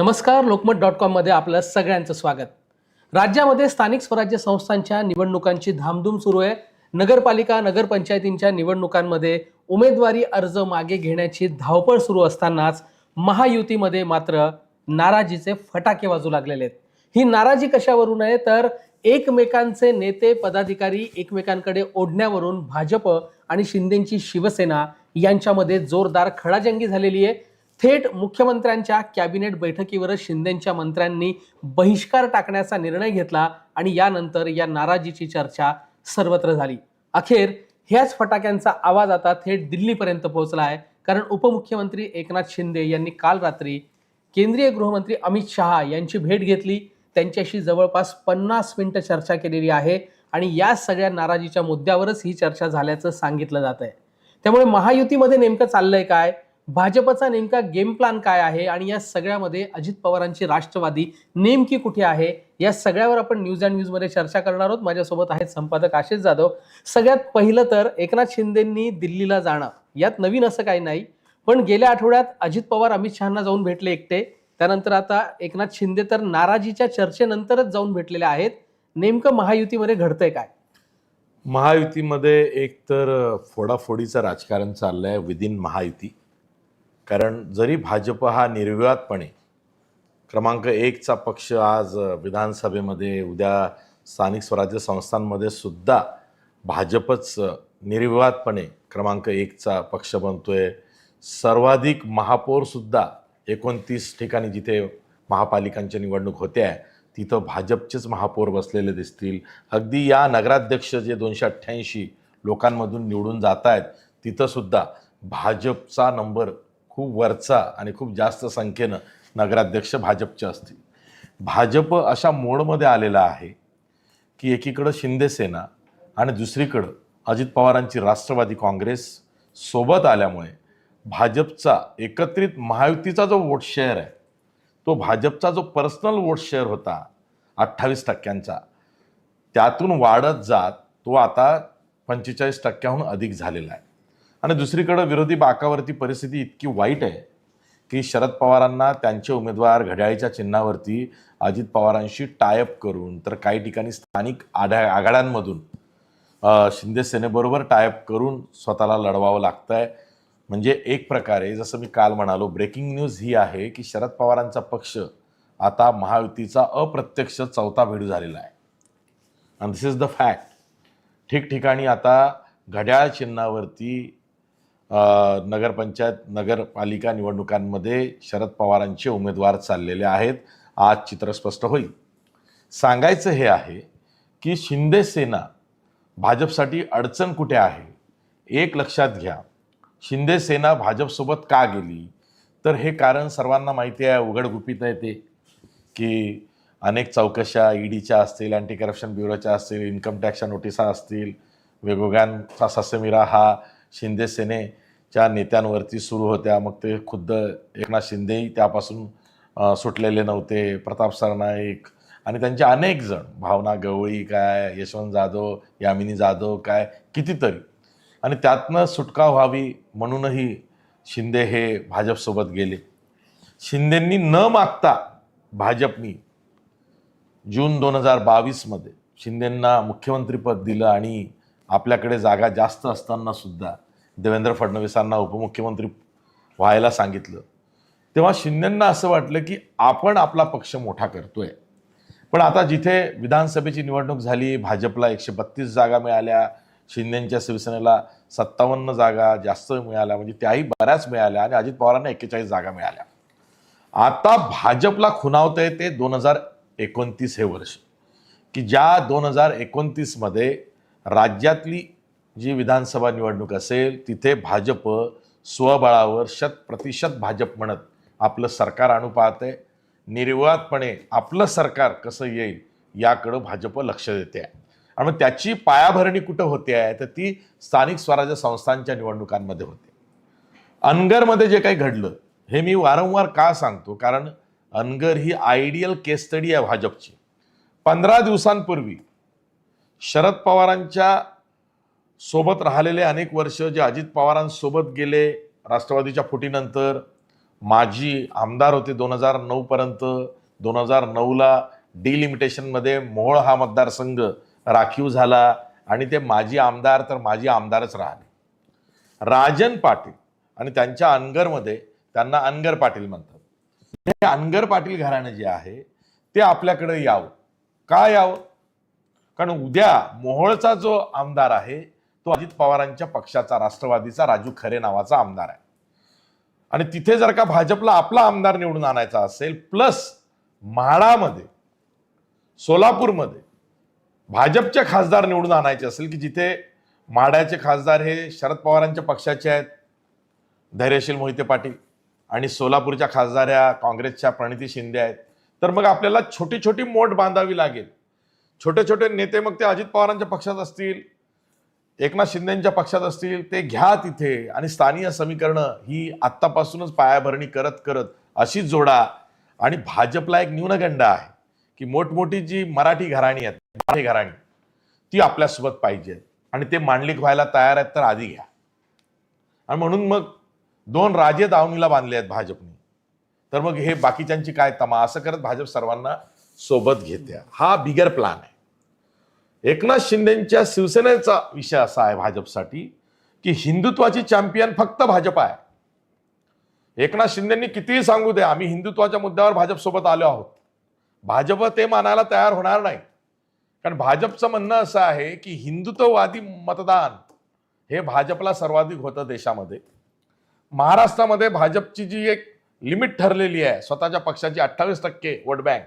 नमस्कार लोकमत डॉट कॉममध्ये आपलं सगळ्यांचं स्वागत. राज्यामध्ये स्थानिक स्वराज्य संस्थांच्या निवडणुकांची धामधूम सुरू आहे. नगरपालिका नगरपंचायतींच्या निवडणुकांमध्ये उमेदवारी अर्ज मागे घेण्याची धावपळ सुरू असतानाच महायुतीमध्ये मात्र नाराजीचे फटाके वाजू लागलेले आहेत. ही नाराजी कशावरून आहे? तर एकमेकांचे नेते पदाधिकारी एकमेकांकडे ओढण्यावरून भाजप आणि शिंदेची शिवसेना यांच्यामध्ये जोरदार खडाजंगी झालेली आहे. थेट मुख्यमंत्र्यांच्या कॅबिनेट बैठकीवरच शिंदेच्या मंत्र्यांनी बहिष्कार टाकण्याचा निर्णय घेतला आणि यानंतर या नाराजीची चर्चा सर्वत्र झाली. अखेर ह्याच फटाक्यांचा आवाज आता थेट दिल्लीपर्यंत पोहोचला आहे. कारण उपमुख्यमंत्री एकनाथ शिंदे यांनी काल रात्री केंद्रीय गृहमंत्री अमित शहा यांची भेट घेतली. त्यांच्याशी जवळपास पन्नास मिनिटं चर्चा केलेली आहे आणि या सगळ्या नाराजीच्या मुद्द्यावरच ही चर्चा झाल्याचं सांगितलं जात आहे त्यामुळे महायुतीमध्ये नेमकं चाललंय काय? भाजपचा नेमका गेम प्लॅन काय आहे? आणि या सगळ्यामध्ये अजित पवारांची राष्ट्रवादी नेमकी कुठे आहे? या सगळ्यावर आपण न्यूज अँड न्यूजमध्ये चर्चा करणार आहोत. माझ्यासोबत आहेत संपादक आशिष जाधव. सगळ्यात पहिलं तर एकनाथ शिंदेंनी दिल्लीला जाणं. यात नवीन असं काही नाही. पण गेल्या आठवड्यात अजित पवार अमित शहाना जाऊन भेटले एकटे. त्यानंतर आता एकनाथ शिंदे तर नाराजीच्या चर्चेनंतरच जाऊन भेटलेले आहेत. नेमकं महायुतीमध्ये घडतंय काय? महायुतीमध्ये एक तर फोडाफोडीचं राजकारण चाललंय विदिन महायुती. कारण जरी भाजप हा निर्विवादपणे क्रमांक एकचा पक्ष आज विधानसभेमध्ये उद्या स्थानिक स्वराज्य संस्थांमध्ये सुद्धा भाजपच निर्विवादपणे क्रमांक एकचा पक्ष बनतोय. सर्वाधिक महापौरसुद्धा एकोणतीस ठिकाणी जिथे महापालिकांच्या निवडणूक होत्या तिथं भाजपचेच महापौर बसलेले दिसतील. अगदी या नगराध्यक्ष जे दोनशे अठ्ठ्याऐंशी लोकांमधून निवडून जात आहेत तिथंसुद्धा भाजपचा नंबर खूप वरचा आणि खूप जास्त संख्येनं नगराध्यक्ष भाजपचे असतील. भाजप अशा मोडमध्ये आलेला आहे की एकीकडं शिंदेसेना आणि दुसरीकडं अजित पवारांची राष्ट्रवादी काँग्रेस सोबत आल्यामुळे भाजपचा एकत्रित महायुतीचा जो वोट शेअर आहे तो भाजपचा जो पर्सनल वोट शेअर होता अठ्ठावीस टक्क्यांचा त्यातून वाढत जात तो आता पंचेचाळीस टक्क्याहून अधिक झालेला आहे. आणि दुसरीकडं विरोधी बाकावरती परिस्थिती इतकी वाईट आहे की शरद पवारांना त्यांचे उमेदवार घड्याळीच्या चिन्हावरती अजित पवारांशी टायअप करून तर काही ठिकाणी स्थानिक आढा आघाड्यांमधून शिंदे सेनेबरोबर टायअप करून स्वतःला लढवावं लागतं आहे म्हणजे एक प्रकारे जसं मी काल म्हणालो ब्रेकिंग न्यूज ही आहे की शरद पवारांचा पक्ष आता महायुतीचा अप्रत्यक्ष चौथा भेडू झालेला आहे. आणि दिस इज द फॅक्ट ठिकठिकाणी आता घड्याळ चिन्हावरती नगरपंचायत नगरपालिका निवडणुकांमध्ये शरद पवारांचे उमेदवार चाललेले आहेत. आज चित्र स्पष्ट होईल. सांगायचं हे आहे की शिंदे सेना भाजपसाठी अडचण कुठे आहे? एक लक्षात घ्या. शिंदे सेना भाजपसोबत का गेली? तर हे कारण सर्वांना माहिती आहे. उघडगुपित आहे ते. की अनेक चौकशा ईडीच्या असतील अँटी करप्शन ब्युरोच्या असतील इन्कम टॅक्सच्या नोटिसा असतील वेगवेगळ्यांचा ससेमिरा हा शिंदे सेनेच्या नेत्यांवरती सुरू होत्या मग ते खुद्द एकनाथ शिंदेही त्यापासून सुटलेले नव्हते प्रताप सरनाईक आणि त्यांचे अनेक जण भावना गवळी काय यशवंत जाधव यामिनी जाधव काय कितीतरी. आणि त्यातनं सुटका व्हावी म्हणूनही शिंदे हे भाजपसोबत गेले. शिंदेंनी न मागता भाजपनी जून दोन हजार बावीसमध्ये शिंदेंना मुख्यमंत्रीपद दिलं आणि आपल्याकडे जागा जास्त असताना सुद्धा देवेंद्र फडणवीसांना उपमुख्यमंत्री व्हायला सांगितलं. तेव्हा शिंदेंना असं वाटलं की आपण आपला पक्ष मोठा करतोय. पण आता जिथे विधानसभेची निवडणूक झाली भाजपला एकशे बत्तीस जागा मिळाल्या शिंदेंच्या शिवसेनेला सत्तावन्न जागा जास्त मिळाल्या म्हणजे त्याही बऱ्याच मिळाल्या आणि अजित पवारांना एक्केचाळीस जागा मिळाल्या. आता भाजपला खुणावतंय ते दोन हजार एकोणतीस हे वर्ष. की ज्या दोन हजार एकोणतीसमध्ये राज्यातली जी विधानसभा निवडणूक असेल तिथे भाजप स्वबळावर शत प्रतिशत भाजप म्हणत आपलं सरकार आणू पाहते. निर्विवादपणे आपलं सरकार कसं येईल याकडं भाजप लक्ष देते. आहे आणि मग त्याची पायाभरणी कुठं होते आहे तर ती स्थानिक स्वराज्य संस्थांच्या निवडणुकांमध्ये होते. अनगरमध्ये जे काही घडलं हे मी वारंवार का सांगतो? कारण अनगर ही आयडियल केस स्टडी आहे भाजपची. पंधरा दिवसांपूर्वी शरद पवारांच्या सोबत राहिलेले अनेक वर्ष जे अजित पवारांसोबत गेले राष्ट्रवादीच्या फुटीनंतर माजी आमदार होते दोन हजार नऊपर्यंत दोन हजार नऊला डिलिमिटेशनमध्ये मोहोळ हा मतदारसंघ राखीव झाला आणि ते माजी आमदार तर माजी आमदारच राहिले. राजन पाटील आणि त्यांच्या अनगरमध्ये त्यांना अनगर पाटील म्हणतात. हे अनगर पाटील घराणं जे आहे ते आपल्याकडे यावं. का यावं? कारण उद्या मोहोळचा जो आमदार आहे तो अजित पवारांच्या पक्षाचा राष्ट्रवादीचा राजू खरे नावाचा आमदार आहे. आणि तिथे जर का भाजपला आपला आमदार निवडून आणायचा असेल प्लस म्हाडामध्ये सोलापूरमध्ये भाजपचे खासदार निवडून आणायचे असेल की जिथे म्हाड्याचे खासदार हे शरद पवारांच्या पक्षाचे आहेत धैर्यशील मोहिते पाटील आणि सोलापूरच्या खासदार ह्या काँग्रेसच्या प्रणिती शिंदे आहेत तर मग आपल्याला छोटी छोटी मोठ बांधावी लागेल. छोटे छोटे नेते मग ते अजित पवारांच्या पक्षात असतील एकनाथ शिंदेच्या पक्षात असतील ते घ्या तिथे आणि स्थानीय समीकरणं ही आत्तापासूनच पायाभरणी करत करत अशीच जोडा. आणि भाजपला एक न्यूनगंड आहे की मोठमोठी जी मराठी घराणी आहेत मराठी घराणी ती आपल्यासोबत पाहिजे. आणि ते मांडलिक व्हायला तयार आहेत तर आधी घ्या. आणि म्हणून मग दोन राजे दावणीला बांधले आहेत भाजपने. तर मग हे बाकीच्यांची काय तमा असं करत भाजप सर्वांना सोबत घेते हा बिगर प्लॅन आहे. एकनाथ शिंदेच्या शिवसेनेचा विषय असा आहे भाजपसाठी की हिंदुत्वाची चॅम्पियन फक्त भाजप आहे. एकनाथ शिंदेनी कितीही सांगू दे आम्ही हिंदुत्वाच्या मुद्द्यावर भाजपसोबत आलो आहोत. भाजप ते मानायला तयार होणार नाही. कारण भाजपचं म्हणणं असं आहे की हिंदुत्ववादी मतदान हे भाजपला सर्वाधिक होतं देशामध्ये. महाराष्ट्रामध्ये भाजपची जी एक लिमिट ठरलेली आहे स्वतःच्या पक्षाची अठ्ठावीस टक्के वोट बँक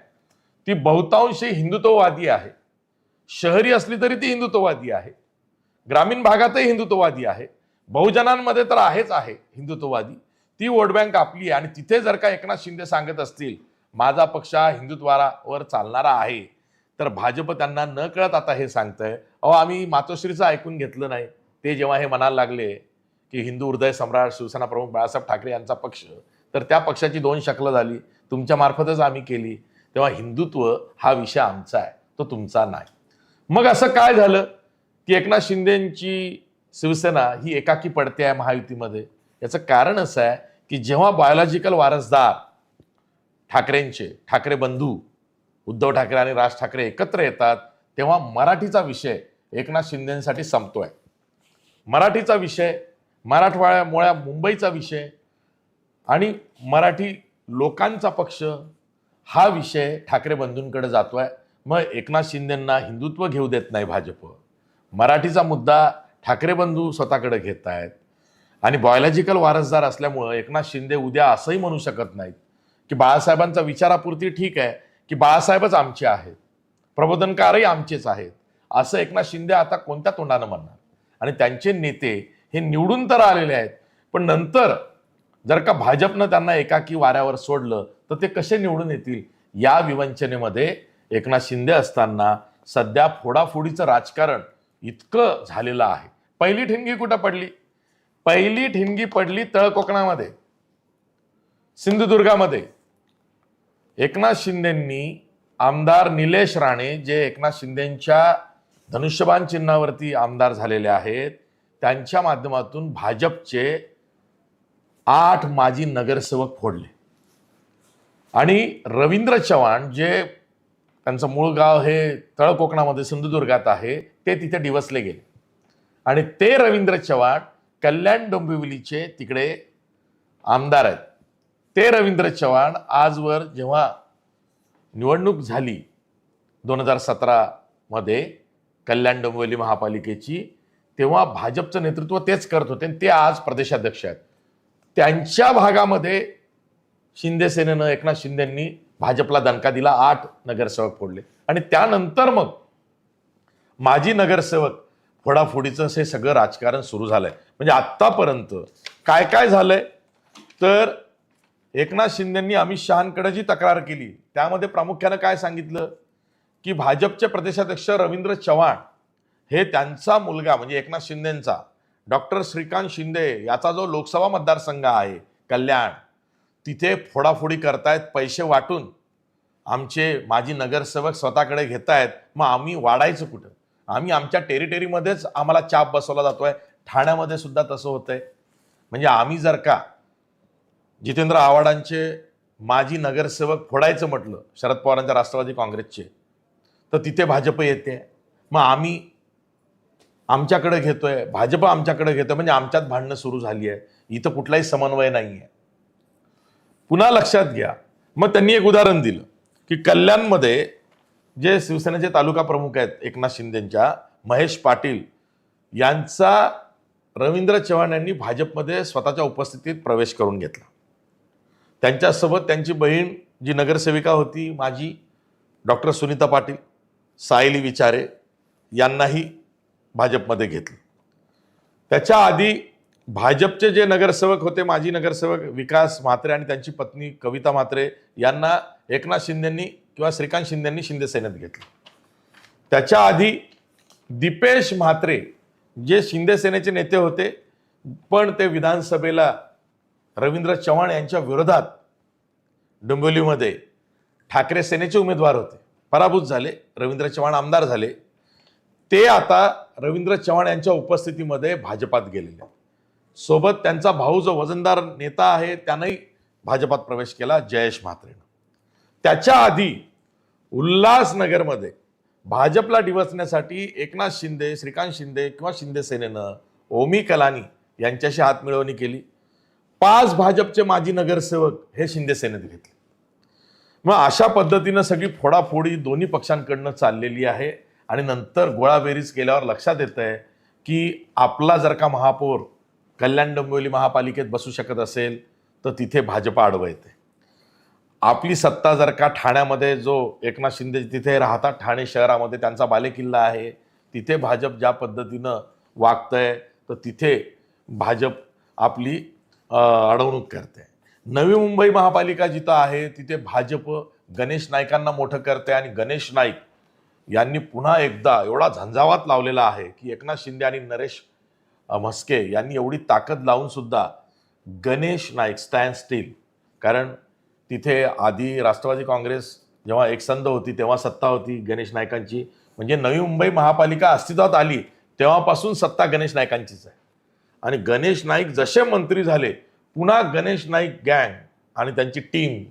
ती बहुतांशी हिंदुत्ववादी आहे. शहरी असली तरी ती हिंदुत्ववादी आहे. ग्रामीण भागातही हिंदुत्ववादी आहे. बहुजनांमध्ये तर आहेच आहे हिंदुत्ववादी. ती वोट बँक आपली आहे आणि तिथे जर का एकनाथ शिंदे सांगत असतील माझा पक्ष हा हिंदुत्वावर चालणारा आहे तर भाजप त्यांना न कळत आता हे सांगतंय. अहो आम्ही मातोश्रीचं ऐकून घेतलं नाही. ते जेव्हा हे म्हणायला लागले की हिंदू हृदय सम्राट शिवसेना प्रमुख बाळासाहेब ठाकरे यांचा पक्ष तर त्या पक्षाची दोन शकलं झाली. तुमच्या मार्फतच आम्ही केली. तेव्हा हिंदुत्व हा विषय आमचा आहे तो तुमचा नाही. मग असं काय झालं? की एकनाथ शिंदेची शिवसेना ही एकाकी पडते आहे महायुतीमध्ये. याचं कारण असं आहे की जेव्हा बायोलॉजिकल वारसदार ठाकरेंचे ठाकरे बंधू उद्धव ठाकरे आणि राज ठाकरे एकत्र येतात तेव्हा मराठीचा विषय एकनाथ शिंदेसाठी संपतोय. मराठीचा विषय मराठवाड्यामुळे मुंबईचा विषय आणि मराठी लोकांचा पक्ष हा विषय ठाकरे बंधूंकडे आहे मग एकनाथ शिंदेंना हिंदुत्व घेऊ देत नाही भाजप. मराठीचा मुद्दा ठाकरे बंधू स्वतःकडे घेत आहेत. आणि बायोलॉजिकल वारसदार असल्यामुळं एकनाथ शिंदे उद्या असंही म्हणू शकत नाहीत की बाळासाहेबांचा विचारापुरती ठीक आहे की बाळासाहेबच आमचे आहेत. प्रबोधनकारही आमचेच आहेत. असं एकनाथ शिंदे आता कोणत्या तोंडानं म्हणणार? आणि त्यांचे नेते हे निवडून तर आलेले आहेत पण नंतर जर का भाजपनं त्यांना एकाकी वाऱ्यावर सोडलं तर ते कसे निवडून येतील या विवंचनेमध्ये एकनाथ शिंदे असताना सध्या फोडाफोडीचं राजकारण इतकं झालेलं आहे. पहिली ठिणगी कुठं पडली? पहिली ठिणगी पडली तळ कोकणामध्ये सिंधुदुर्गामध्ये. एकनाथ शिंदेंनी आमदार निलेश राणे जे एकनाथ शिंदेंच्या धनुष्यबाण चिन्हावरती आमदार झालेले आहेत त्यांच्या माध्यमातून भाजपचे आठ माजी नगरसेवक फोडले. आणि रवींद्र चव्हाण जे त्यांचं मूळ गाव हे तळ कोकणामध्ये सिंधुदुर्गात आहे ते तिथे डिवसले गेले. आणि ते रवींद्र चव्हाण कल्याण डोंबिवलीचे तिकडे आमदार आहेत. ते रवींद्र चव्हाण आजवर जेव्हा निवडणूक झाली दोन हजार सतरामध्ये कल्याण डोंबिवली महापालिकेची तेव्हा भाजपचं नेतृत्व तेच करत होते आणि ते आज प्रदेशाध्यक्ष आहेत. त्यांच्या भागामध्ये शिंदे सेनेनं एकनाथ शिंदेंनी भाजपला दणका दिला आठ नगरसेवक फोडले. आणि त्यानंतर मग माजी नगरसेवक फोडाफोडीचं हे सगळं राजकारण सुरू झालंय. म्हणजे आत्तापर्यंत काय काय झालंय? तर एकनाथ शिंदेंनी अमित शहांकडे जी तक्रार केली त्यामध्ये प्रामुख्यानं काय सांगितलं? की भाजपचे प्रदेशाध्यक्ष रवींद्र चव्हाण हे त्यांचा मुलगा म्हणजे एकनाथ शिंदेंचा डॉक्टर श्रीकांत शिंदे याचा जो लोकसभा मतदारसंघ आहे कल्याण तिथे फोडाफोडी करतायत पैसे वाटून. आमचे माजी नगरसेवक स्वतःकडे घेत आहेत मग आम्ही वाढायचं कुठं? आम्ही आमच्या टेरिटरीमध्येच आम्हाला चाप बसवला जातोय. ठाण्यामध्ये सुद्धा तसं होतंय. म्हणजे आम्ही जर का जितेंद्र आव्हाडांचे माजी नगरसेवक फोडायचं म्हटलं शरद पवारांच्या राष्ट्रवादी काँग्रेसचे तर तिथे भाजप येते. मग आम्ही आमच्याकडे घेतोय भाजप आमच्याकडे घेतोय. म्हणजे आमच्यात भांडणं सुरू झाली आहे. इथं कुठलाही समन्वय नाही आहे पुन्हा लक्षात घ्या. मग त्यांनी एक उदाहरण दिलं की कल्याणमध्ये जे शिवसेनेचे तालुका प्रमुख आहेत एकनाथ शिंदेंच्या महेश पाटील यांचा रवींद्र चव्हाण यांनी भाजपमध्ये स्वतःच्या उपस्थितीत प्रवेश करून घेतला. त्यांच्यासोबत त्यांची बहीण जी नगरसेविका होती माझी डॉक्टर सुनीता पाटील सायली विचारे यांनाही भाजपमध्ये घेतलं. त्याच्या आधी भाजपचे जे नगरसेवक होते माजी नगरसेवक विकास म्हात्रे आणि त्यांची पत्नी कविता म्हात्रे यांना एकनाथ शिंदेंनी किंवा श्रीकांत शिंदेंनी शिंदे सेनेत घेतलं. त्याच्या आधी दीपेश म्हात्रे जे शिंदे सेनेचे नेते होते पण ते विधानसभेला रवींद्र चव्हाण यांच्या विरोधात डोंबिवलीमध्ये ठाकरे सेनेचे उमेदवार होते. पराभूत झाले रवींद्र चव्हाण आमदार झाले. ते आता रवींद्र चव्हाण यांच्या उपस्थितीमध्ये भाजपात गेलेले आहेत. सोबत त्यांचा भाऊ जो वजनदार नेता आहे त्यानंही भाजपात प्रवेश केला जयेश म्हात्रेनं. त्याच्या आधी उल्हासनगरमध्ये भाजपला डिवचण्यासाठी एकनाथ शिंदे श्रीकांत शिंदे किंवा शिंदे सेनेनं ओमी कलानी यांच्याशी हातमिळवणी केली. पाच भाजपचे माजी नगरसेवक हे शिंदे सेनेत घेतले. मग अशा पद्धतीनं सगळी फोडाफोडी दोन्ही पक्षांकडनं चाललेली आहे आणि नंतर गोळाबेरीज केल्यावर लक्षात येत आहे की आपला जर का महापौर कल्याण डोंबिवली महापालिकेत बसू शकत असेल तर तिथे भाजप आडवं येते. आपली सत्ता जर का ठाण्यामध्ये जो एकनाथ शिंदे तिथे राहतात ठाणे शहरामध्ये त्यांचा बालेकिल्ला आहे तिथे भाजप ज्या पद्धतीनं वागतंय तर तिथे भाजप आपली अडवणूक करते. नवी मुंबई महापालिका जिथं आहे तिथे भाजप गणेश नाईकांना मोठं करते आणि गणेश नाईक यांनी पुन्हा एकदा एवढा झंझावात लावलेला आहे की एकनाथ शिंदे आणि नरेश म्हस्के यांनी एवढी ताकद लावून सुद्धा गणेश नाईक स्टँड स्टील. कारण तिथे आधी राष्ट्रवादी काँग्रेस जेव्हा एकसंध होती तेव्हा सत्ता होती गणेश नायकांची म्हणजे नवी मुंबई महापालिका अस्तित्वात आली तेव्हापासून सत्ता गणेश नायकांचीच आहे. आणि गणेश नाईक जसे मंत्री झाले पुन्हा गणेश नाईक गँग आणि त्यांची टीम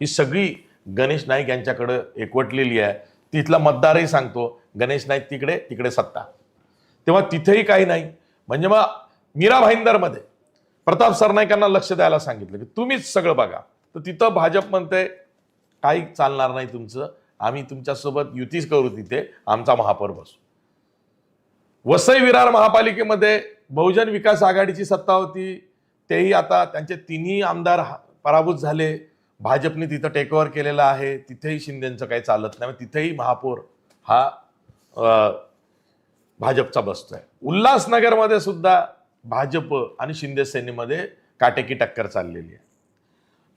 ही सगळी गणेश नाईक यांच्याकडं एकवटलेली आहे. तिथला मतदारही सांगतो गणेश नाईक तिकडे तिकडे सत्ता. तेव्हा तिथेही काही नाही. म्हणजे मग मीरा भाईंदरमध्ये प्रताप सरनाईकांना लक्ष द्यायला सांगितलं की तुम्हीच सगळं बघा. तर तिथं भाजप म्हणते काही चालणार नाही तुमचं. आम्ही तुमच्यासोबत युतीच करू तिथे. आमचा महापौर बसू. वसई विरार महापालिकेमध्ये बहुजन विकास आघाडीची सत्ता होती. तेही आता त्यांचे तिन्ही आमदार पराभूत झाले. भाजपने तिथं टेकओव्हर केलेला आहे. तिथेही शिंदेचं काही चालत नाही. तिथेही महापौर हा भाजपचा बसतोय. उल्हासनगरमध्ये सुद्धा भाजप आणि शिंदे सेनेमध्ये काटेकी टक्कर चाललेली आहे.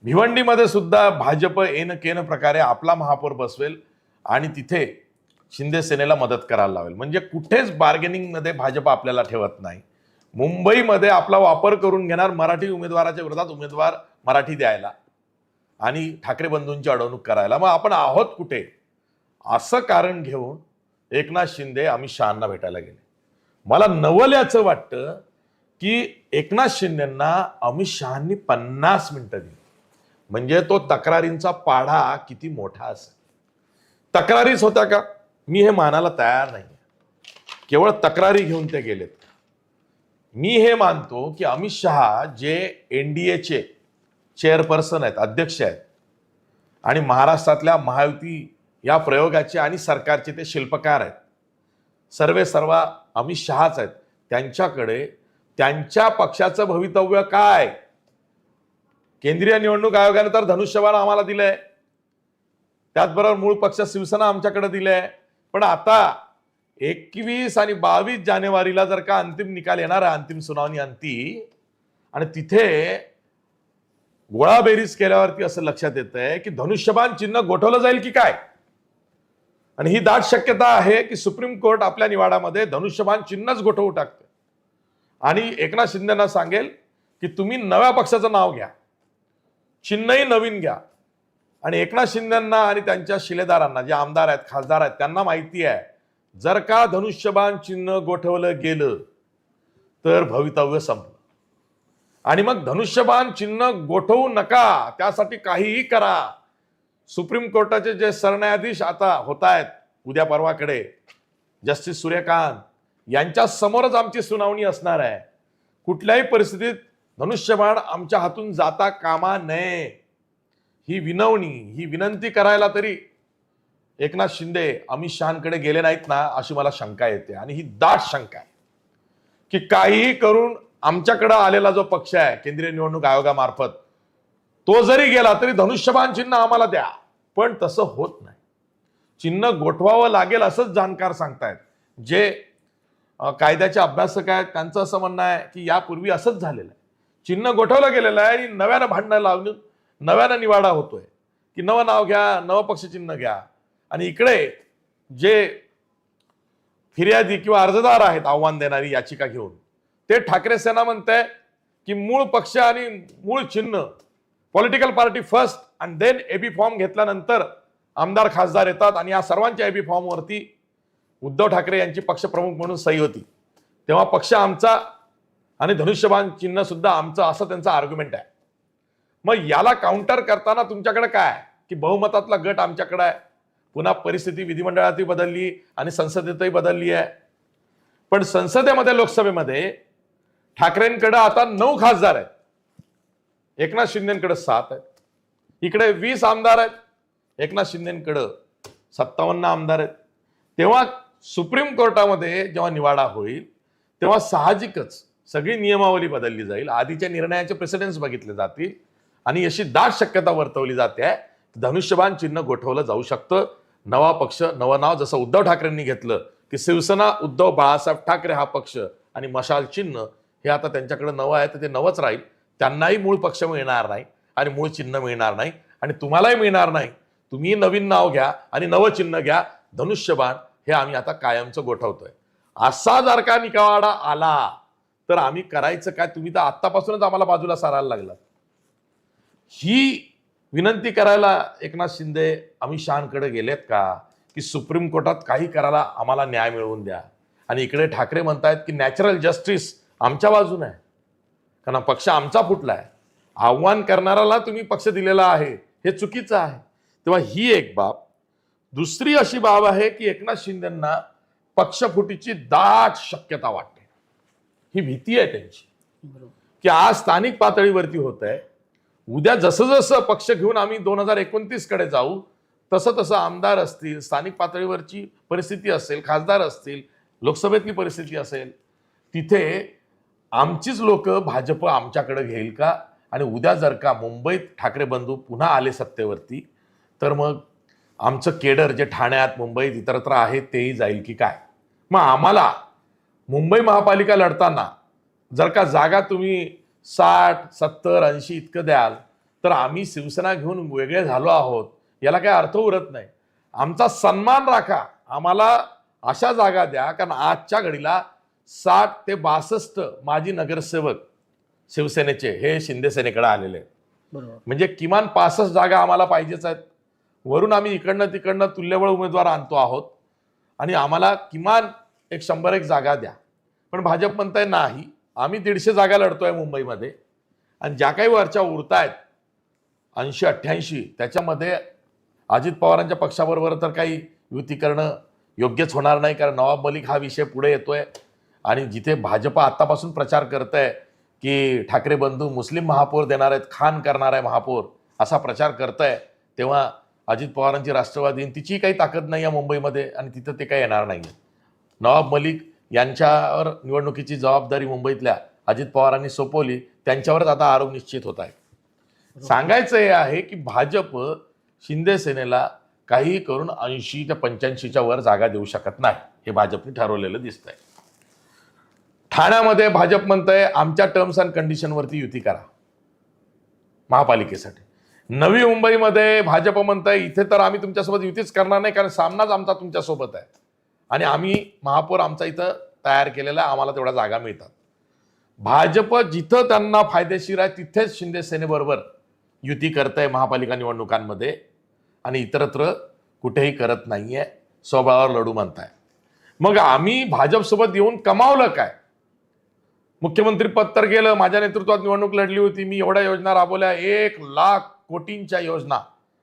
भिवंडीमध्ये सुद्धा भाजप एन केन प्रकारे आपला महापौर बसवेल आणि तिथे शिंदे सेनेला मदत करायला लावेल. म्हणजे कुठेच बार्गेनिंगमध्ये भाजप आपल्याला ठेवत नाही. मुंबईमध्ये आपला वापर करून घेणार मराठी उमेदवाराच्या विरोधात उमेदवार मराठी द्यायला आणि ठाकरे बंधूंची अडवणूक करायला. मग आपण आहोत कुठे? असं कारण घेऊन एकनाथ शिंदे अमित शहांना भेटायला गेले. मला नवल्याचं वाटतं की एकनाथ शिंदेंना अमित शहांनी पन्नास मिनिटं दिली. म्हणजे तो तक्रारींचा पाढा किती मोठा असेल. तक्रारीच होत्या का? मी हे मानायला तयार नाही केवळ तक्रारी घेऊन ते गेलेत. मी हे मानतो की अमित शहा जे एन डी एचे चेअरपर्सन आहेत अध्यक्ष आहेत आणि महाराष्ट्रातल्या महायुती या प्रयोगाचे आणि सरकारचे ते शिल्पकार आहेत. सर्वे सर्व अमित शहाच आहेत. त्यांच्याकडे त्यांच्या पक्षाचं भवितव्य काय? केंद्रीय निवडणूक आयोगाने तर धनुष्यबाण आम्हाला दिलंय. त्याचबरोबर मूळ पक्ष शिवसेना आमच्याकडे दिलंय. पण आता एकवीस आणि बावीस जानेवारीला जर का अंतिम निकाल येणार आहे अंतिम सुनावणी अंती आणि तिथे गोळाबेरीज केल्यावरती असं लक्षात येत आहे की धनुष्यबाण चिन्ह गोठवलं जाईल की काय? आणि ही दाट शक्यता आहे की सुप्रीम कोर्ट आपल्या निवाडामध्ये धनुष्यबाण चिन्हच गोठवू टाकते. आणि एकनाथ शिंदेना सांगेल की तुम्ही नव्या पक्षाचं नाव घ्या. चिन्हही नवीन घ्या. आणि एकनाथ शिंदेना आणि त्यांच्या शिलेदारांना जे आमदार आहेत खासदार आहेत त्यांना माहिती आहे जर का धनुष्यबाण चिन्ह गोठवलं गेलं तर भवितव्य संपलं. आणि मग धनुष्यबाण चिन्ह गोठवू नका त्यासाठी काहीही करा. सुप्रीम कोर्टाचे जे सरन्यायाधीश आता होत आहेत उद्या परवाकडे जस्टिस सूर्यकांत यांच्या समोरच आमची सुनावणी असणार आहे. कुठल्याही परिस्थितीत धनुष्यबाण आमच्या हातून जाता कामा नये. ही विनवणी ही विनंती करायला तरी एकनाथ शिंदे अमित शहाकडे गेले नाहीत ना अशी मला शंका येते. आणि ही दाट शंका आहे की काहीही करून आमच्याकडे आलेला जो पक्ष आहे केंद्रीय निवडणूक आयोगामार्फत तो जरी गेला तरी धनुष्यबाण चिन्ह आम्हाला द्या. पण तसं होत नाही. चिन्ह गोठवावं लागेल असंच जाणकार सांगतायत. जे कायद्याचे अभ्यासक आहेत त्यांचं असं म्हणणं आहे की यापूर्वी असंच झालेलं आहे. चिन्ह गोठवलं गेलेलं आहे आणि नव्यानं भांडणं लावून नव्यानं निवाडा होतोय. की नवं नाव घ्या नवं पक्षचिन्ह घ्या. आणि इकडे जे फिर्यादी किंवा अर्जदार आहेत आव्हान देणारी याचिका घेऊन ते ठाकरे सेना म्हणते की मूळ पक्ष आणि मूळ चिन्ह पॉलिटिकल पार्टी फर्स्ट आणि देन एबी फॉर्म घेतल्यानंतर आमदार खासदार येतात आणि या सर्वांच्या एबी फॉर्मवरती उद्धव ठाकरे यांची पक्षप्रमुख म्हणून सही होती. तेव्हा पक्ष आमचा आणि धनुष्यबाण चिन्ह सुद्धा आमचं असं त्यांचा आर्ग्युमेंट आहे. मग याला काउंटर करताना तुमच्याकडे काय की बहुमतातला गट आमच्याकडे आहे. पुन्हा परिस्थिती विधिमंडळातही बदलली आणि संसदेतही बदलली आहे. पण संसदेमध्ये लोकसभेमध्ये ठाकरेंकडे आता नऊ खासदार आहेत. एकनाथ शिंदेकडे सात आहेत. इकडे वीस आमदार आहेत. एकनाथ शिंदेकडे सत्तावन्न आमदार आहेत. तेव्हा सुप्रीम कोर्टामध्ये जेव्हा निवाडा होईल तेव्हा साहजिकच सगळी नियमावली बदलली जाईल. आधीच्या निर्णयाचे प्रेसिडेन्स बघितले जातील. आणि अशी दाट शक्यता वर्तवली जाते. आहे की धनुष्यबाण चिन्ह गोठवलं जाऊ शकतं. नवा पक्ष नवं नाव जसं उद्धव ठाकरेंनी घेतलं की शिवसेना उद्धव बाळासाहेब ठाकरे हा पक्ष आणि मशाल चिन्ह हे आता त्यांच्याकडे नवं आहे तर ते नवंच राहील. त्यांनाही मूळ पक्ष मिळणार नाही आणि मूळ चिन्ह मिळणार नाही आणि तुम्हालाही मिळणार नाही. तुम्ही नवीन नाव घ्या आणि नवं चिन्ह घ्या. धनुष्यबाण हे आम्ही आता कायमचं गोठवतोय. असा जर का निकावाडा आला तर आम्ही करायचं काय? तुम्ही तर आत्तापासूनच आम्हाला बाजूला सारायला लागलात. ही विनंती करायला एकनाथ शिंदे अमित शहाकडे गेलेत का? की सुप्रीम कोर्टात काही करायला आम्हाला न्याय मिळवून द्या. आणि इकडे ठाकरे म्हणतायत की नॅचरल जस्टिस आमच्या बाजूने आहे. कारण पक्ष आमचा फुटला आहे. आव्हान करणाऱ्याला तुम्ही पक्ष दिलेला आहे हे चुकीचं आहे. तेव्हा ही एक बाब. दुसरी अशी बाब आहे की एकनाथ शिंदेना पक्षफुटीची दाट शक्यता वाटते. ही भीती आहे त्यांची. बरोबर की आज स्थानिक पातळीवरती होत आहे उद्या जसं जसं पक्ष घेऊन आम्ही दोन हजार एकोणतीसकडे जाऊ तसं तसं आमदार असतील स्थानिक पातळीवरची परिस्थिती असेल खासदार असतील लोकसभेतली परिस्थिती असेल तिथे आमचीच लोक भाजप आमच्याकडे घेईल का? आणि उद्या जर का मुंबईत ठाकरे बंधू पुन्हा आले सत्तेवरती तर मग आमचं केडर जे ठाण्यात मुंबईत इतरत्र आहे तेही जाईल की काय? मग आम्हाला मुंबई महापालिका लढताना जर का जागा तुम्ही साठ सत्तर ऐंशी इतकं द्याल तर आम्ही शिवसेना घेऊन वेगळे झालो आहोत याला काही अर्थ उरत नाही. आमचा सन्मान राखा. आम्हाला अशा जागा द्या कारण आजच्या घडीला साठ ते बासष्ट माजी नगरसेवक शिवसेनेचे हे शिंदे सेनेकडे आलेले म्हणजे किमान पासष्ट जागा आम्हाला पाहिजेच आहेत. वरून आम्ही इकडनं तिकडनं तुल्यबळ उमेदवार आणतो आहोत. आणि आम्हाला किमान एक शंभर एक जागा द्या. पण भाजप म्हणताय नाही आम्ही दीडशे जागा लढतोय मुंबईमध्ये. आणि ज्या काही वरच्या उरतायत ऐंशी अठ्ठ्याऐंशी त्याच्यामध्ये अजित पवारांच्या पक्षाबरोबर तर काही युती करणं योग्यच होणार नाही. कारण नवाब मलिक हा विषय पुढे येतोय. आणि जिथे भाजप आत्तापासून प्रचार करत आहे की ठाकरे बंधू मुस्लिम महापौर देणार आहेत खान करणार आहे महापौर असा प्रचार करत आहे तेव्हा अजित पवारांची राष्ट्रवादी तिची काही ताकद नाही आहे मुंबईमध्ये आणि तिथं ते काही येणार नाही नवाब मलिक यांच्यावर निवडणुकीची जबाबदारी मुंबईतल्या अजित पवारांनी सोपवली त्यांच्यावरच आता आरोप निश्चित होत आहे सांगायचं हे आहे की भाजप शिंदे सेनेला काही करून ऐंशी ते पंच्याऐंशीच्या वर जागा देऊ शकत नाही हे भाजपने ठरवलेलं दिसतंय. ठाण्यामध्ये भाजप म्हणतंय आमच्या टर्म्स अँड कंडिशनवरती युती करा. महापालिकेसाठी. नवी मुंबईमध्ये भाजप म्हणतंय इथे तर आम्ही तुमच्यासोबत युतीच करणार नाही कारण सामनाच आमचा तुमच्यासोबत आहे. आणि आम्ही महापौर आमचा इथं तयार केलेला आहे आम्हाला तेवढ्या जागा मिळतात. भाजप जिथं त्यांना फायदेशीर आहे तिथेच शिंदे सेनेबरोबर युती करत आहे महापालिका निवडणुकांमध्ये. आणि इतरत्र कुठेही करत नाहीये स्वबळावर लढू म्हणताय. मग आम्ही भाजपसोबत येऊन कमावलं काय? मुख्यमंत्री पद तर गेलं माझ्या नेतृत्वात निवडणूक लढली होती मी एवढ्या योजना राबवल्या एक लाख कोटींच्या योजना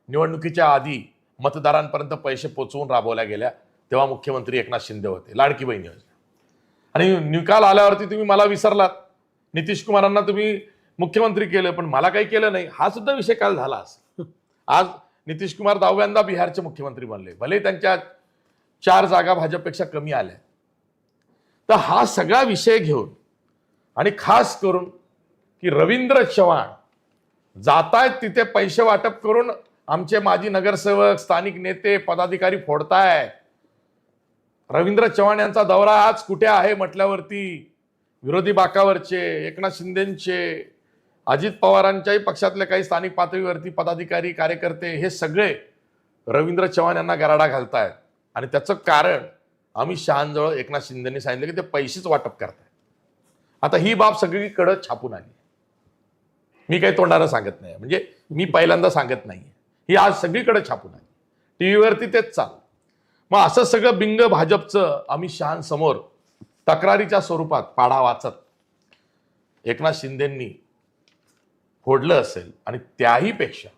निवडणुकीच्या आधी मतदारांपर्यंत पैसे पोचवून राबवल्या गेल्या तेव्हा मुख्यमंत्री एकनाथ शिंदे होते लाडकी बहीण योजना. आणि निकाल आल्यावरती तुम्ही मला विसरलात. नितीश कुमारांना तुम्ही मुख्यमंत्री केलं पण मला काही केलं नाही. हा सुद्धा विषय काल झाला असेल. आज नितीश कुमार दहाव्यांदा बिहारचे मुख्यमंत्री बनले. भले त्यांच्या चार जागा भाजपपेक्षा कमी आल्या. तर हा सगळा विषय घेऊन आणि खास करून की रवींद्र चव्हाण जातायत तिथे पैसे वाटप करून आमचे माजी नगरसेवक स्थानिक नेते पदाधिकारी फोडतायत. रवींद्र चव्हाण यांचा दौरा आज कुठे आहे म्हटल्यावरती विरोधी बाकावरचे एकनाथ शिंदेचे अजित पवारांच्याही पक्षातले काही स्थानिक पातळीवरती पदाधिकारी कार्यकर्ते हे सगळे रवींद्र चव्हाण यांना गराडा घालतायत. आणि त्याचं कारण अमित शहांजवळ एकनाथ शिंदेनी सांगितलं की ते पैसेच वाटप करतात आता ही बाब सगळीकडं छापून आली मी काही तोंडाला सांगत नाही. म्हणजे मी पहिल्यांदा सांगत नाही ही आज सगळीकडे छापून आली टीव्हीवरती तेच चाल. मग असं सगळं बिंग भाजपचं अमित शहांसमोर तक्रारीच्या स्वरूपात पाढा वाचत एकनाथ शिंदेंनी फोडलं असेल आणि त्याही पेक्षा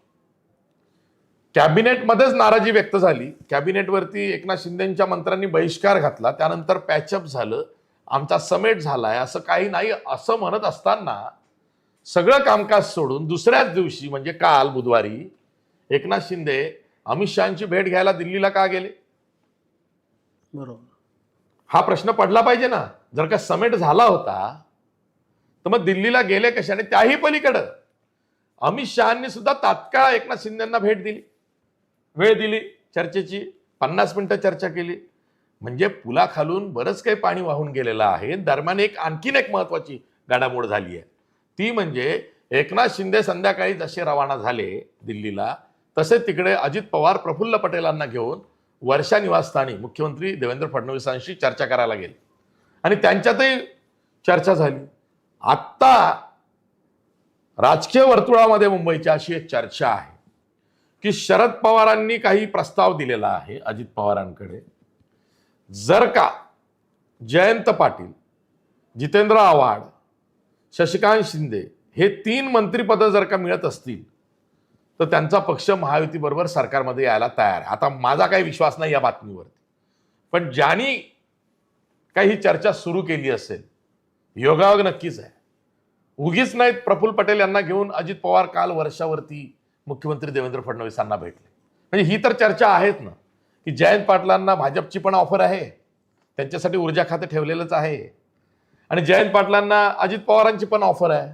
कॅबिनेटमध्येच नाराजी व्यक्त झाली. कॅबिनेटवरती एकनाथ शिंदेच्या मंत्र्यांनी बहिष्कार घातला. त्यानंतर पॅचअप झालं. आमचा समेट झालाय असं काही नाही असं म्हणत असताना सगळं कामकाज सोडून दुसऱ्याच दिवशी म्हणजे काल बुधवारी एकनाथ शिंदे अमित शहाची भेट घ्यायला दिल्लीला का गेले? बरोबर. हा प्रश्न पडला पाहिजे ना. जर का समेट झाला होता तर मग दिल्लीला गेले कशाने? त्याही पलीकडं. अमित शहानी सुद्धा तात्काळ एकनाथ शिंदेना भेट दिली. वेळ दिली चर्चेची पन्नास मिनिटं चर्चा केली. म्हणजे पुलाखालून बरंच काही पाणी वाहून गेलेलं आहे. दरम्यान एक आणखीन एक महत्वाची घडामोड झाली आहे. ती म्हणजे एकनाथ शिंदे संध्याकाळी जसे रवाना झाले दिल्लीला तसे तिकडे अजित पवार प्रफुल्ल पटेलांना घेऊन वर्षा निवासस्थानी मुख्यमंत्री देवेंद्र फडणवीसांशी चर्चा करायला गेले. आणि त्यांच्यातही चर्चा झाली. आत्ता राजकीय वर्तुळामध्ये मुंबईची अशी एक चर्चा आहे की शरद पवारांनी काही प्रस्ताव दिलेला आहे अजित पवारांकडे. जर का जयंत पाटील जितेंद्र आव्हाड शशिकांत शिंदे हे तीन मंत्रिपदं जर का मिळत असतील तर त्यांचा पक्ष महायुतीबरोबर सरकारमध्ये यायला तयार आहे. आता माझा काही विश्वास नाही या बातमीवरती. पण ज्यांनी काही ही चर्चा सुरू केली असेल योगायोग नक्कीच आहे. उगीच नाहीत प्रफुल्ल पटेल यांना घेऊन अजित पवार काल वर्षावरती मुख्यमंत्री देवेंद्र फडणवीसांना भेटले. म्हणजे ही तर चर्चा आहेत ना. की जयंत पाटलांना भाजपची पण ऑफर आहे. त्यांच्यासाठी ऊर्जा खातं ठेवलेलंच आहे. आणि जयंत पाटलांना अजित पवारांची पण ऑफर आहे.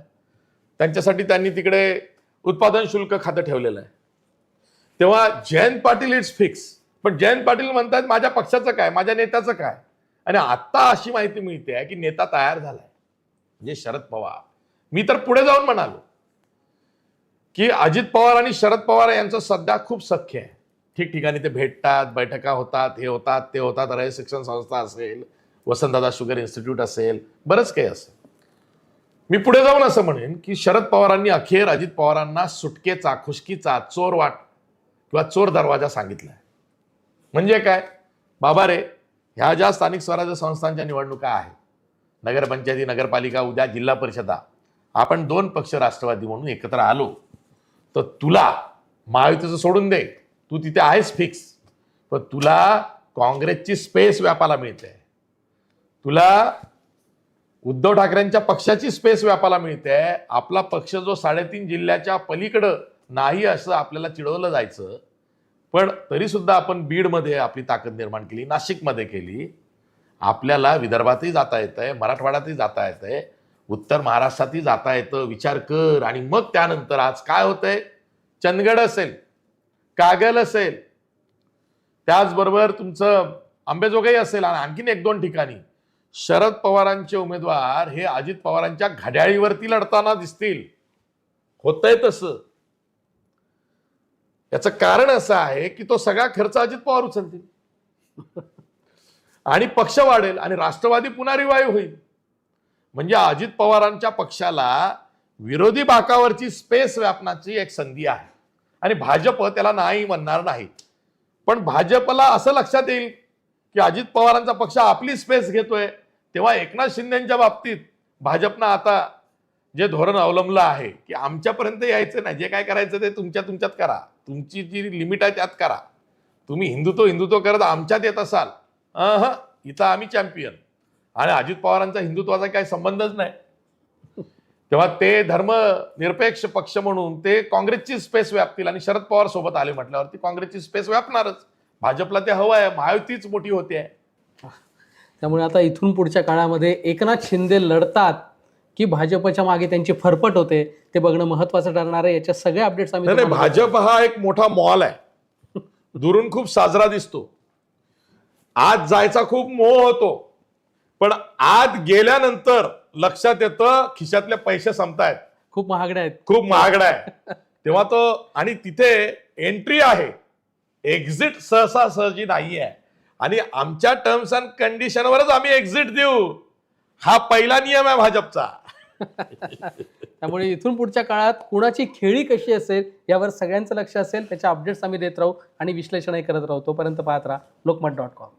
त्यांच्यासाठी त्यांनी तिकडे उत्पादन शुल्क खातं ठेवलेलं आहे. तेव्हा जयंत पाटील इट्स फिक्स पण जयंत पाटील म्हणतात माझ्या पक्षाचं काय? माझ्या नेत्याचं काय? आणि आत्ता अशी माहिती मिळते आहे की नेता तयार झालाय. म्हणजे शरद पवार. मी तर पुढे जाऊन म्हणालो की अजित पवार आणि शरद पवार यांचं सध्या खूप सख्य आहे. ठिकठिकाणी ते भेटतात बैठका होतात हे होतात ते होतात रय शिक्षण संस्था असेल वसंतदादा शुगर इन्स्टिट्यूट असेल बरंच काही असेल. मी पुढे जाऊन असं म्हणेन की शरद पवारांनी अखेर अजित पवारांना सुटकेचा खुशकीचा चोर वाट किंवा चोर दरवाजा सांगितलाय. म्हणजे काय? बाबा रे ह्या ज्या स्थानिक स्वराज्य संस्थांच्या निवडणुका आहेत नगरपंचायती नगरपालिका उद्या जिल्हा परिषदा आपण दोन पक्ष राष्ट्रवादी म्हणून एकत्र आलो तर तुला महायुतीचं सोडून दे. तू तिथे आहेस फिक्स पण तुला काँग्रेसची स्पेस व्यापाला मिळते. तुला उद्धव ठाकरेंच्या पक्षाची स्पेस व्यापाला मिळते. आपला पक्ष जो साडेतीन जिल्ह्याच्या पलीकडं नाही असं आपल्याला चिडवलं जायचं. पण तरी सुद्धा आपण बीडमध्ये आपली ताकद निर्माण केली नाशिकमध्ये केली. आपल्याला विदर्भातही जाता येतंय मराठवाड्यातही जाता येतंय उत्तर महाराष्ट्रातही जाता येतं. विचार कर आणि मग त्यानंतर आज काय होतंय? चंदगड असेल. कागल असेल त्याचबरोबर तुमचं आंबेजोगाई असेल आणि आणखीन एक दोन ठिकाणी. शरद पवारांचे उमेदवार हे अजित पवारांच्या घड्याळीवरती लढताना दिसतील. होतंय तसं. याचं कारण असं आहे की तो सगळा खर्च अजित पवार उचलतील. आणि पक्ष वाढेल आणि राष्ट्रवादी पुन्हा रिवाईव्ह होईल. म्हणजे अजित पवारांच्या पक्षाला विरोधी बाकावरची स्पेस व्यापनाची एक संधी आहे. आणि भाजप त्याला नाही म्हणणार नाही. पण भाजपला असं लक्षात येईल की अजित पवारांचा पक्ष आपली स्पेस घेतोय तेव्हा एकनाथ शिंदेच्या बाबतीत भाजपनं आता जे धोरण अवलंबलं आहे की आमच्यापर्यंत यायचं नाही. जे काय करायचं ते तुमच्या तुमच्यात करा. तुमची जी लिमिट आहे त्यात करा. तुम्ही हिंदुत्व हिंदुत्व करत आमच्यात येत असाल अह इथं आम्ही चॅम्पियन आणि अजित पवारांचा हिंदुत्वाचा काही संबंधच नाही. तेव्हा ते धर्मनिरपेक्ष पक्ष म्हणून ते काँग्रेसची स्पेस व्यापतील आणि शरद पवार सोबत आले म्हटल्यावरती काँग्रेसची स्पेस व्यापणारच. भाजपला ते हवं आहे महायुतीच मोठी होते आहे. त्यामुळे आता इथून पुढच्या काळामध्ये एकनाथ शिंदे लढतात की भाजपच्या मागे त्यांची फरफट होते ते बघणं महत्वाचं ठरणार आहे याच्या सगळ्या अपडेट्स आम्ही भाजप हा एक मोठा मॉल आहे. दुरून खूप साजरा दिसतो. आत जायचा खूप मोह होतो. पण आत गेल्यानंतर लक्षात येतं खिशातले पैसे संपतायत. खूप महागड्या आहेत. खूप महागडा आहे तेव्हा तो आणि तिथे एंट्री आहे. एक्झिट सहसा सहजी नाही आहे आणि आमच्या टर्म्स अँड कंडिशनवरच आम्ही एक्झिट देऊ. हा पहिला नियम आहे भाजपचा. त्यामुळे इथून पुढच्या काळात कुणाची खेळी कशी असेल यावर सगळ्यांचं लक्ष असेल. त्याच्या अपडेट्स आम्ही देत राहू आणि विश्लेषणही करत राहू. तोपर्यंत पाहत राहा लोकमत डॉट कॉम